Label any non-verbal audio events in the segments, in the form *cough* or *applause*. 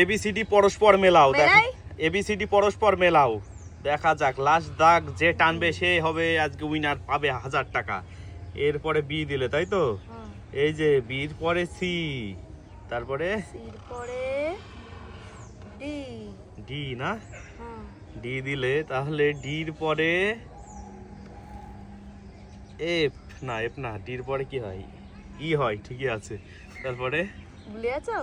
ABCD পরস্পর মেলাও দেখা? এবিসিডি পরস্পর মেলাও। দেখা যাক লাস্ট দাগ যে টানবে সে হবে আজকে উইনার পাবে হাজার টাকা। এরপরে বি দিলে তাই তো? এই যে বির পরে সি তারপরে ডি ডি না? ডি দিলে তাহলে ডির পরে এফ না এফ না ডির পরে কি হয়? ই হয় ঠিকই আছে। তারপরে ভুলে আছো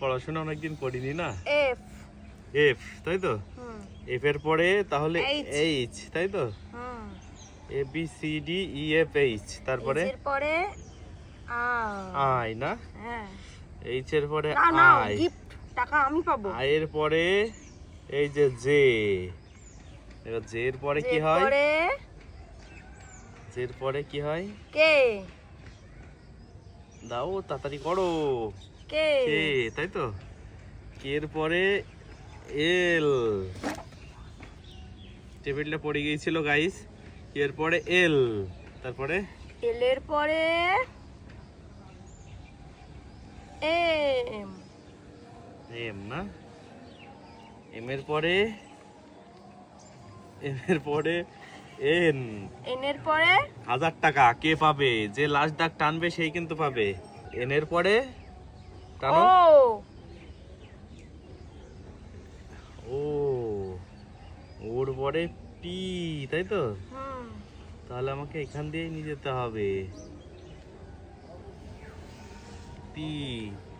পড়াশোনা অনেকদিন করিনি না? এফ এফ তাই তো? এফ এর পরে তাহলে এইচ তাই তো? A B C D E F H তারপরে? এর পরে আই না? হ্যাঁ। এইচ এর পরে আই গিফট টাকা আমি পাবো। আই এর পরে এই যে জে এবার জে এর পরে কি হয়? জে এর পরে কি হয়? কে দাও তাড়াতাড়ি করো। কে? কে? তাই তো? এর পরে? এল। টেবিলটা পড়ে গিয়েছিল গাইস এর পরে? এল। তারপরে? এল এর পরে? এম। এম না? এম এর পরে? এম এর পরে? এন। এন এর পরে? হাজার টাকা। কে পাবে? যে লাস্ট দাগ টানবে সেই কিন্তু পাবে। এন এর পরে? টানো ও। ওর পরে পি তাই তো? তাহলে আমাকে এখান দিয়ে নিয়ে যেতে হবে। পি।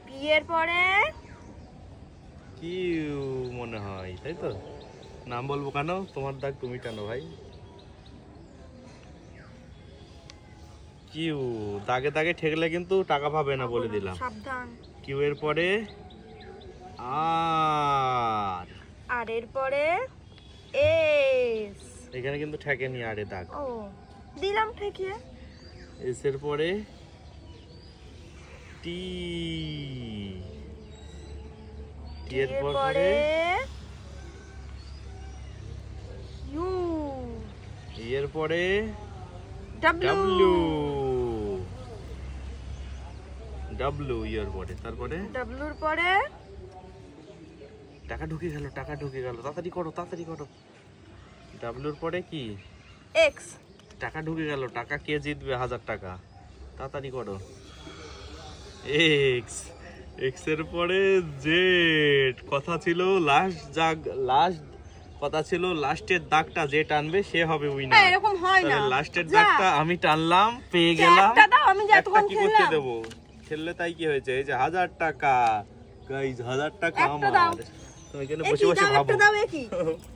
পি এর পরে? কিউ মনে হয় তাই তো? নাম বলব কেন? তোমার দাগ তুমি টানো ভাই? কিউ দাগে দাগে ঠেকলে কিন্তু টাকা পাবে না বলে দিলাম। সাবধান। কিউ এর পরে? আর। আর এর পরে? এস। এখানে কিন্তু ঠেকেনি আরে দাগ। ও দিলাম ঠেকিয়ে এস এর পরে? টি। টি এর পরে? ইউ। এর পরে? ডাব্লিউ। ডাব্লিউ এর পরে তারপরে? ডাব্লিউর পরে? টাকা ঢুকে গেল টাকা ঢুকে গেল। তাড়াতাড়ি করো তাড়াতাড়ি করো। ডাব্লিউর পরে কি? এক্স টাকা ঢুকে গেল টাকা কে জিতবে? হাজার টাকা। তাড়াতাড়ি করো। এক্স এক্সের পরে জেড কথা ছিল লাস্ট জাগ লাস্ট কথা ছিল লাস্টের দাগটা যে টানবে সে হবে উইনার এরকম হয় না। লাস্টের দাগটা আমি টানলাম পেয়ে গেলাম। দাও আমি যে একটা কি করতে খেললাম। দেবো? খেললে তাই কি হয়েছে? এই যে হাজার টাকা। গাইজ হাজার টাকা। আমার। তুমি এখানে বসে বসে ভাবো। *laughs*